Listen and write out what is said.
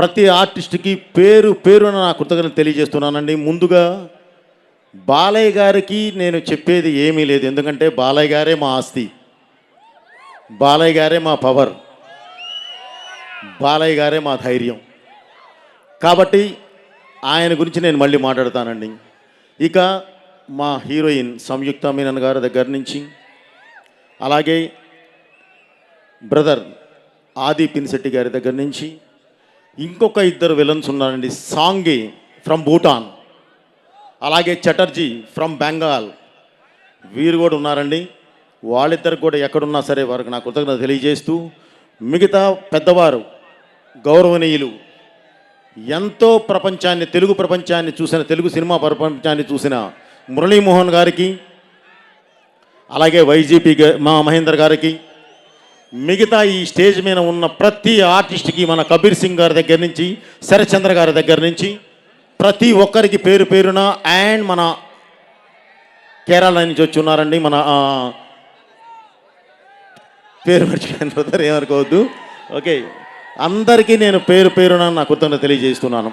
ప్రతి ఆర్టిస్ట్కి పేరు పేరున నా కృతజ్ఞత తెలియజేస్తున్నానండి. ముందుగా బాలయ్య గారికి నేను చెప్పేది ఏమీ లేదు. ఎందుకంటే బాలయ్య గారే మా ఆస్తి. బాలయ్య గారే మా పవర్. బాలయ్య గారే మా ధైర్యం. కాబట్టి ఆయన గురించి నేను మళ్ళీ మాట్లాడతానండి. ఇక మా హీరోయిన్ సంయుక్త మీనన్ గారి దగ్గర నుంచి అలాగే బ్రదర్ ఆది పిన్శెట్టి గారి దగ్గర నుంచి ఇంకొక ఇద్దరు విలన్స్ ఉన్నారండి. సాంగి ఫ్రమ్ భూటాన్ అలాగే చటర్జీ ఫ్రమ్ బెంగాల్ వీరు కూడా ఉన్నారండి. వాళ్ళిద్దరు కూడా ఎక్కడున్నా సరే వారికి నా కృతజ్ఞత తెలియజేస్తూ మిగతా పెద్దవారు గౌరవనీయులు ఎంతో ప్రపంచాన్ని తెలుగు ప్రపంచాన్ని చూసిన తెలుగు సినిమా ప్రపంచాన్ని చూసిన మురళీమోహన్ గారికి అలాగే వైజీపీ మా మహేందర్ గారికి మిగతా ఈ స్టేజ్ మీద ఉన్న ప్రతి ఆర్టిస్ట్కి మన కబీర్ సింగ్ గారి దగ్గర నుంచి శరత్చంద్ర గారి దగ్గర నుంచి ప్రతి ఒక్కరికి పేరు పేరున అండ్ మన కేరళ నుంచి వచ్చి ఉన్నారండి మన పేరు మర్చిపోయిన బ్రదర్ ఏమనుకోవద్దు. ఓకే. అందరికీ నేను పేరు పేరున నా కృతజ్ఞత తెలియజేస్తున్నాను.